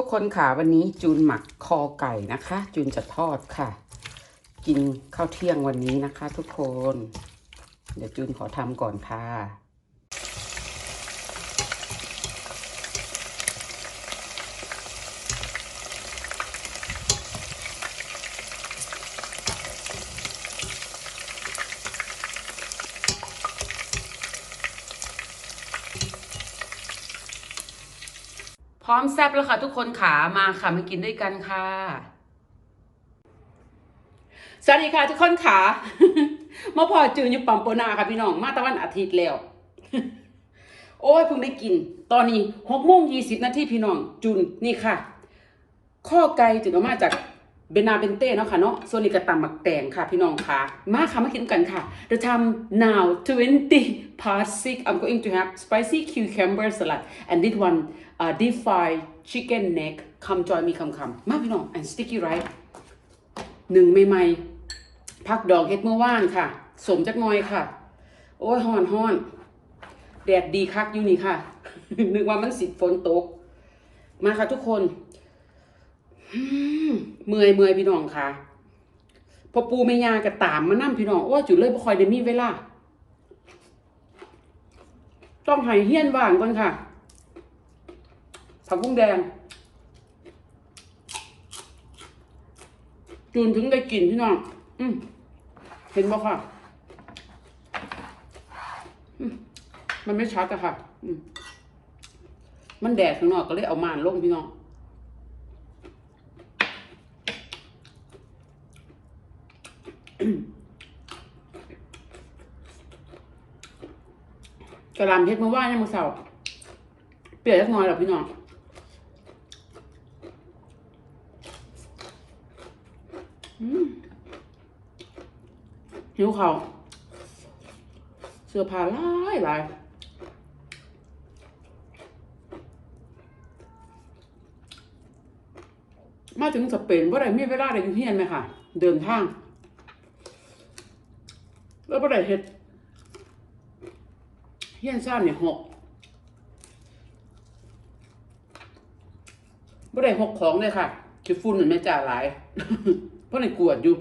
ทุกคนค่ะวันนี้จูนหมักคอไก่นะคะ จูนจะทอดค่ะ กินข้าวเที่ยงวันนี้นะคะ ทุกคน เดี๋ยวจูนขอทำก่อนค่ะ พร้อมแซบแล้วค่ะทุกคนขามาค่ะมากินด้วยกันค่ะ สวัสดีค่ะทุกคนขามาพอจืนอยู่ปั๊มโปนาค่ะพี่น้องมาตะวันอาทิตย์แล้ว โอ้ยเพิ่งได้กิน ตอนนี้หกโมงยี่สิบนาทีพี่น้องจุนนี่ค่ะ ข้อไก่จุนออกมาจากเบนาเบนเต้เนาะค่ะเนาะส่วนนี้ก็ตำหมักแตงค่ะพี่น้องค่ะ มาค่ะมากินกันค่ะ The time now 20 past 6 I'm going to have spicy cucumber salad and this one uh, deep fried chicken neck come join me คำคำมาพี่น้อง and sticky rice หนึ่งใหม่ๆพักดอกเฮ็ดเมื่อว่านค่ะ สมจักน่อยค่ะ โอ้ยฮ้อนฮ้อนแดดดีคักอยู่นี่ค่ะ นึกว่ามันสิฝนตก มาค่ะทุกคนเมื่อยเมื่อยพี่น้องค่ะ พอปูแม่ยาก็ตามมานั่มพี่น้อง โอ้จุดเลยบ่คอยได้มีเวลา ต้องให้เฮี้ยนว่างก่อนค่ะ ผักบุ้งแดง จูนถึงได้กลิ่นพี่น้อง อืมเห็นบ่ค่ะ มันไม่ชัดอะค่ะ อืมมันแดดข้างนอกก็เลยเอามานลงพี่น้องกระหลำเพชรมาว่ายังมือเสาเปลี่ยนสักหน่อยหรอพี่น้องอืม หิวเขาเสื้อผ้าหลายหลายมาถึงสเปนว่าไรมีเวลาอะไรอยู่เฮียนไหมค่ะ เดินทาง แล้วว่าไรเฮ็ดเฮียนซ่านเนี่ยหกบ่ได้หกของเลยค่ะคือฝุ่นมันไม่จ่าหลาย เพราะในกวดอยู่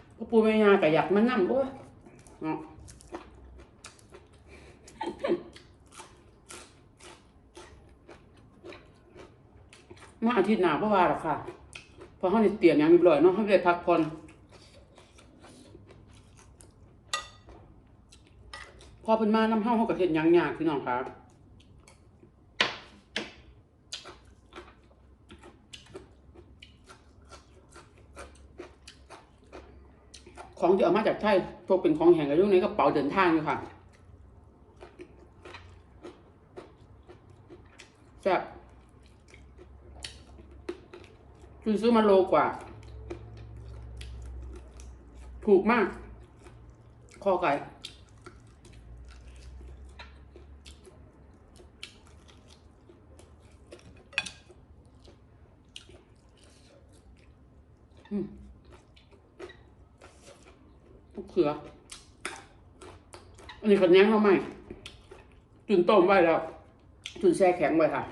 พ่อ ปู่แม่ยาก็อยากมานั่งโอ้เนาะมาอาทิตย์หน้าเพราะว่าหรอกค่ะพราะเขาในเตียงอย่างเรียบร้อยเนาะเขาได้พักผ่อนพอเป็นมาน้ำห้าเขากับเห็ดหยังยากพี่น้องครับ ของที่เอามาจากไทยพวกเป็นของแห้งอายุในกระเป๋าเดินทางอยู่ค่ะแซ่บคุณซื้อมาโลกว่า ถูกมากคอไก่ มะเขือ อันนี้ขันแย้งเขาไหมจุนต้มไว้แล้ว จุนแช่แข็งไว้ค่ะ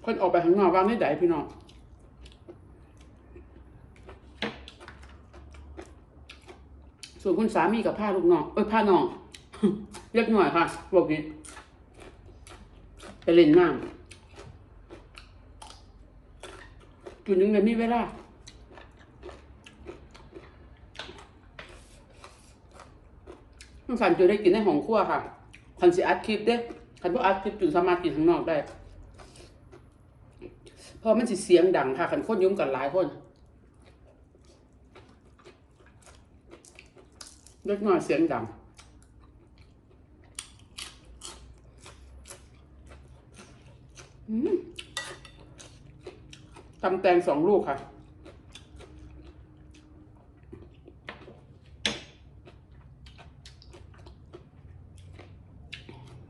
เพิ่นออกไปข้างนอกว่างได้ไดพี่น้องส่วนคุณสามีกับผ้าลูกน้อง เอ้ยผ้าน้องเล็กหน่อยค่ะบอกนี้ไปเล่นน้ำ จุดนึงเลยมีเวลาต้องสันจุได้กินในห้องครัวค่ะคันสิอัดคลิปเด้คันพวกอัดคลิปจุนสามารถกินข้างนอกได้เพราะมันสิเสียงดังค่ะคันคนยุ่งกันหลายคนเล็กน้อยเสียงดังอืม ตำแตงสองลูกค่ะ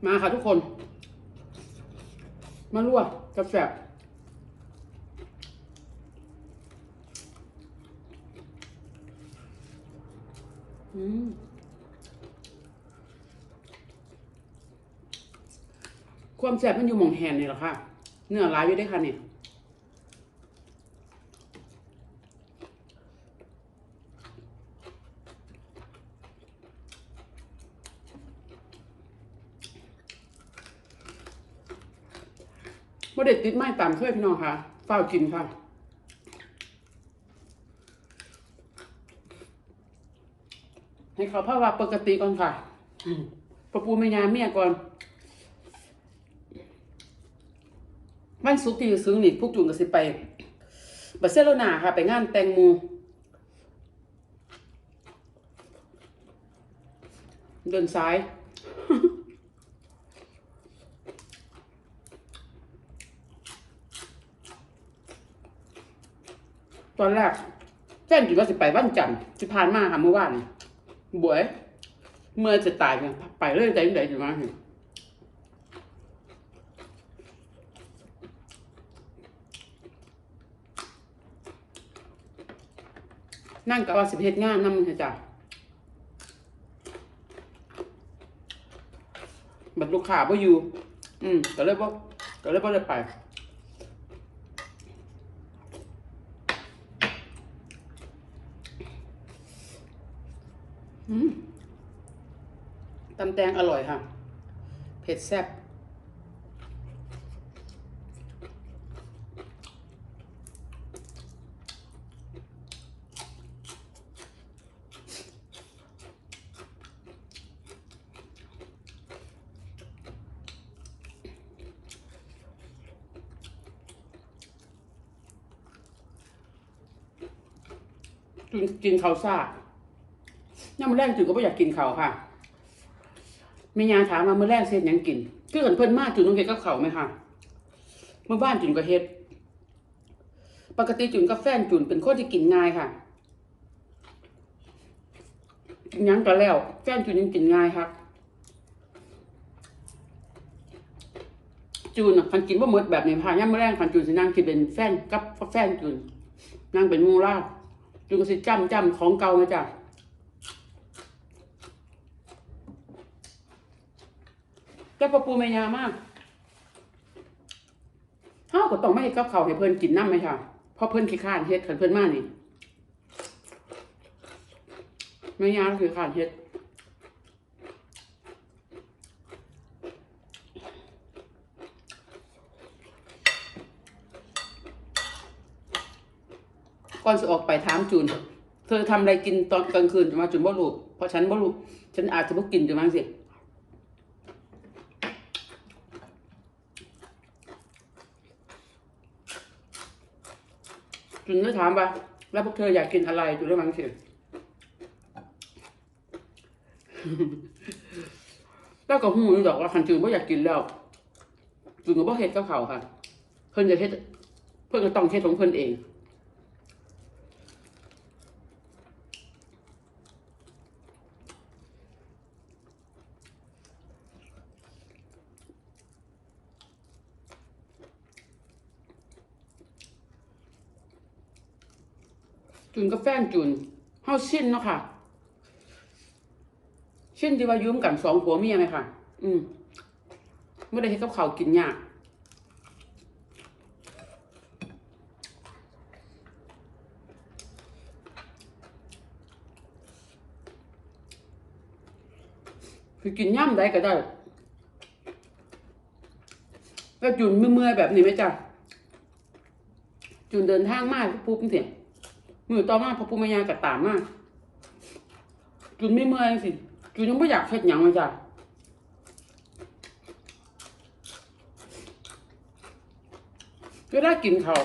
มาค่ะทุกคน มาลวกกับแสบความแสบมันอยู่หม่องแหนนี่หรอคะเนื้อร้ายอยู่ได้ค่ะเนี่ย บ่ได้ติดไม้ตามเคยพี่น้องค่ะเฝ้าวกินค่ะให้เขาภาวะปกติก่อนค่ะอืมปะปูไม่ยาเมียก่อนวันศุกร์ที่จะซึ้งนี่พวกจุนก็สิไปบาร์เซโลนาค่ะ ไปงานแตงโมเดินซ้าย ต อนแรกแฟนจุนก็สิไปวันจันทร์ที่ผ่านมาค่ะเมื่อวานบวย เมื่อจะตายเนี่ยไปเลยใจไหนอยู่มาเห็นนั่งกับว่าสิบเฮ็ดงานนำเถอะจ้ะบัดลูกค้าบ่อยู่ อืมก็เลยบ่ก็เลยบ่ได้ไป ตำแตงอร่อยค่ะ เผ็ดแซ่บกินข้าวซ่า ย่ามื้อแรกจุนก็ไม่อยากกินเขาค่ะม่ยาถามมามื้อแรกเฮ็ดหยังกินคือเห็นเพิ่อนมากจุนต้องเฮ็ดกับเขาไหมคะเมื่อบ้านจุนก็เฮ็ด ปกติจุนกับแฟนจุนเป็นคนที่กินง่ายค่ะกินยังก็แล้ว แฟนจุนยังกินง่ายครับจูนคันกินว่าหมดแบบนี้พาย่ามมื้อแรกคันจูนสินั่งกินเป็นแฟนกับแฟนจูนนั่งเป็นมูลาจูนก็สิจ้ำจ้ำของเก่านะจ๊ะ แต่ปะปูเมียามากเฮาก็ต้องไม่ให้กับเขาให้เพิ่นกินน้ำไหมค่ะเพราะเพิ่นขี้ข้านเฮ็ดคันเพิ่นมานี่แม่ยาคือข้านเฮ็ดก่อนจะออกไปถามจูน เธอทำอะไรกินตอนกลางคืนจะมาจูนบ่รู้เพราะฉันบ่รู้ฉันอาจจะบ่กินจะมาสิ จูนก็ถามว่าแล้วพวกเธออยากกินอะไรจูนเลยมังสิแล้วก็หูนี่บอกว่าคันจูนบ่อยากกินแล้วจูนก็บ่เฮ็ดกับเขาค่ะ เพิ่นจะเฮ็ดเพิ่นก็ต้องเฮ็ดของเพิ่นเอง จุนกับแฟนจุนเฮาชินเนาะค่ะ ชินที่ว่ายืมกันสองผัวเมียไหมค่ะ อืมไม่ได้ให้กับเขากินยากคือกินย่ำได้ก็ได้ แล้วจุนเมื่อยแบบนี้ไหมจ๊ะ จุนเดินทางมากปุ๊บเสีย มือต่อมาพอปูมายากัตามมาจุนไม่เมื่อยสิจุนยังไม่อยากเฮ็ดหยังเลยจ้ะก็ได้กินเขาว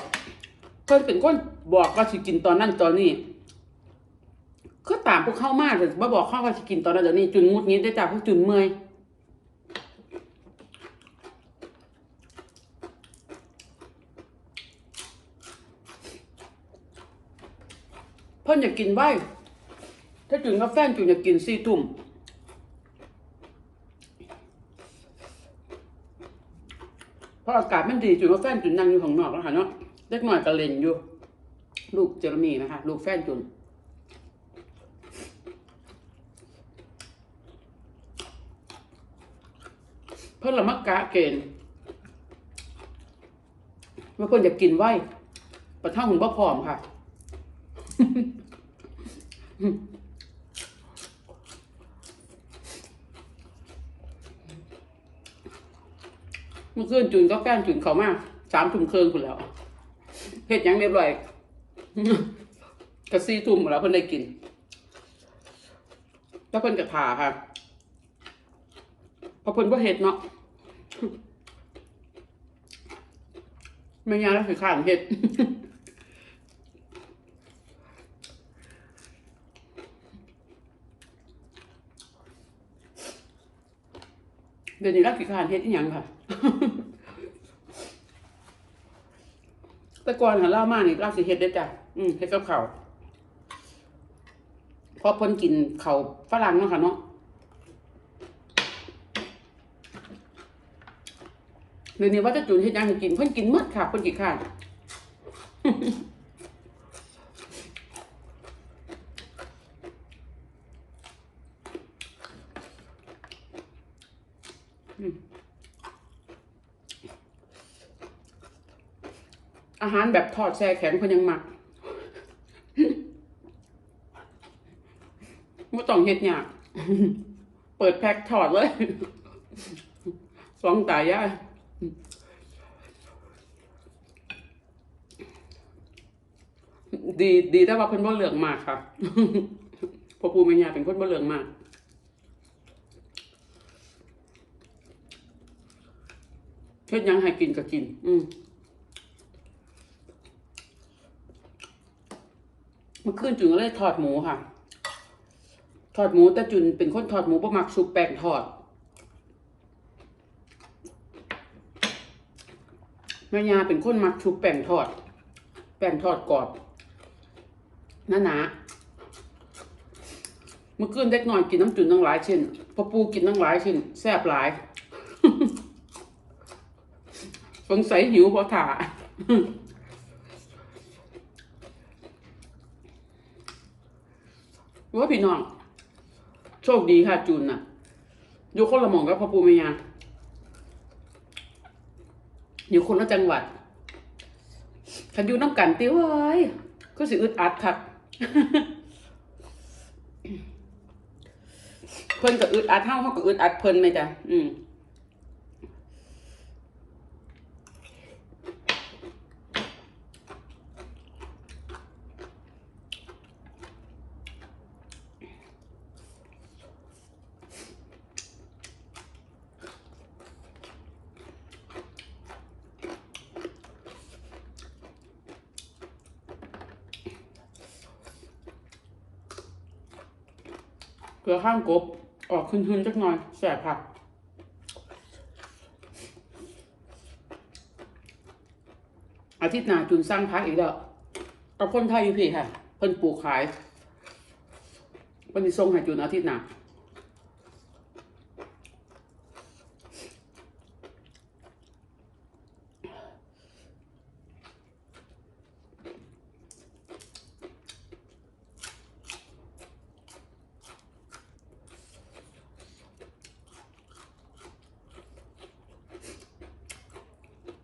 เพิ่นเป็นคนบอกว่าสิกินตอนนั้นตอนนี้ก็ตามพวกเข้ามากแต่บ่บอกเข้าว่าสิกินตอนนั้นตอนนี้จุนงุดงิดได้จ้ะพวกจุนเมื่อย นอยากกินไว้ ถ้าจุนกับแฟนจุนอยากกินสี่ทุ่มเพราะอากาศมันดีจุนกับแฟนจุนนั่งอยู่ข้างนอกแล้วค่ะเนาะเล็กหน่อยก็เล่นอยู่ ลูกเจอร์มีนะคะ ลูกแฟนจุนเพิ่นละมักกะเกณฑ์ว่าเพิ่นจะกินไว้ประท่าหุ่นบ่พร้อมค่ะ มื่อคืนจุนก็แกล้งจุนเขามากสามทุ่มเครึ่งคุณแล้วเฮ็ดยังเรียบร้อยกระซี่ทุ่มหมดแล้วเพิ่นได้กิน แล้วเพิ่นกะถาค่ะพอเพิ่นว่าเฮ็ดเนาะไม่ยากแล้วคือข้านเฮ็ด เดี๋ยวนี้รักกี่ข้านเฮ็ดอีหยังค่ะ แต่ก่อนหันเล่ามานี่รักสิเฮ็ดได้จ้ะอืมเฮ็ดกับเขาพอเพิ่นกินเขาฝรั่งเนาะค่ะเนาะเดี๋ยวนี้ว่าจะจูนเฮ็ดยังกินเพิ่นกินหมดค่ะเพิ่นกี่ขาน อาหารแบบทอดแช่แข็งเพิ่นยังมักไม่ต้องเฮ็ดยากเปิดแพ็คถอดเลยสองตายายดีดีแต่ว่าเพิ่นบ่เหลืองมากค่ะพอปู่แม่ยาเป็นคนบ่เหลืองมากเฮ็ดยังให้กินก็กิน อืม มื่อคืนจุนก็เลยทอดหมูค่ะ ทอดหมูแต่จุนเป็นคนทอดหมูบ่มักชุบแป้งทอดแม่ยาเป็นคนมักชุบแป้งทอด แป้งทอดกรอบหนาหนาๆเมื่อคืนเด็กน้อยกินน้ำจุนตั้งหลายชิ้นพ่อปูกินตั้งหลายชิ้นแซ่บหลายสงสัยหิวเพอถ่า ว่าพี่น้อง โชคดีค่ะจุนน่ะ อยู่คนละหมองกับพ่อปูแม่ยาอยู่คนละจังหวัดขันอยู่น้ำกันติ้วเอ้ยก็สิอึดอัดคักเพิ่นก็อึดอัดเท่าเขาก็อึดอัดเพิ่นไหมจ้ะอืม ลือข้างกบ ออกขึ้นๆจักหน่อยแสบผักอาทิตย์หน้าจุนสร้างพักอีกแล้วกับคนไทยอยู่พี่ค่ะ เพิ่นปลูกขายเพิ่นสิส่งให้จุนอาทิตย์หน้า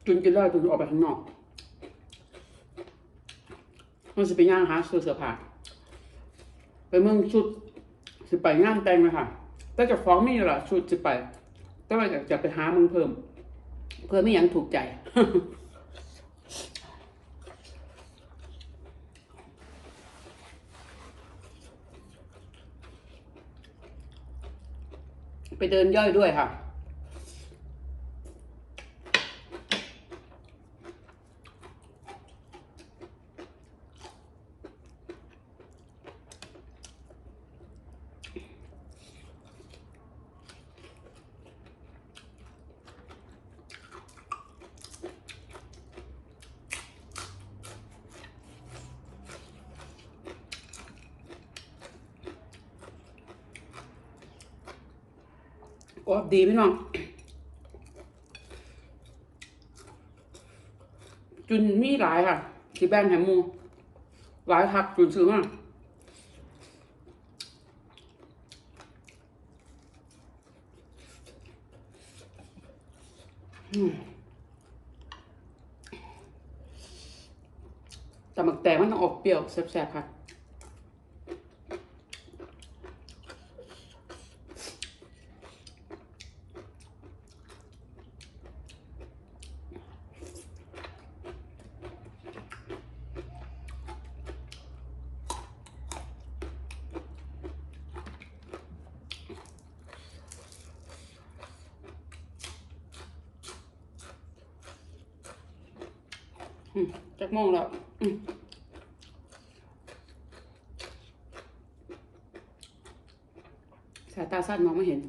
จนกินแล้จนออกไปข้างนอกมันสิไปย่างหาซื้อเสื้อผ้าไปเมืองชุดสิไปงานแต่งเลยค่ะแต่จะฟ้องมีอยู่ละชุดสิไป แต่ว่าอยากจะไปหามึงเพิ่ม เพื่อไม่ยังถูกใจไปเดินย่อยด้วยค่ะ กรอบดีพี่น้อง จุนมีหลายค่ะสีแบงแหมมูหลายผักจุนซื้อมาอืมแต่หมักแตงมันต้องออกเปรี้ยวแซ่บๆค่ะ จักโมงแล้วสายตาสั้นมองไม่เห็น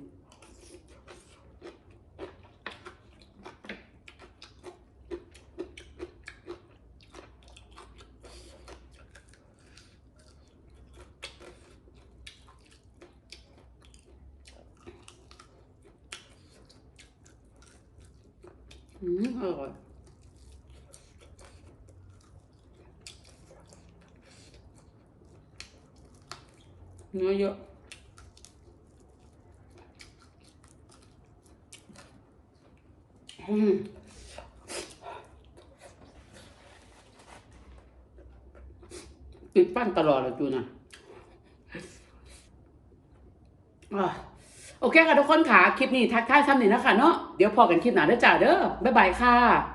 อืมอร่อย เนื้อเยอะอืมปิดปั้นตลอดเลยจูนะ่ะโอเคค่ะทุกคนค่ะ คลิปนี้ทักทายซ้ำหนึ่งนะคะเนาะ เดี๋ยวพอกันคลิปหน้าเด้อจ้าเด้อ บ๊ายบายค่ะ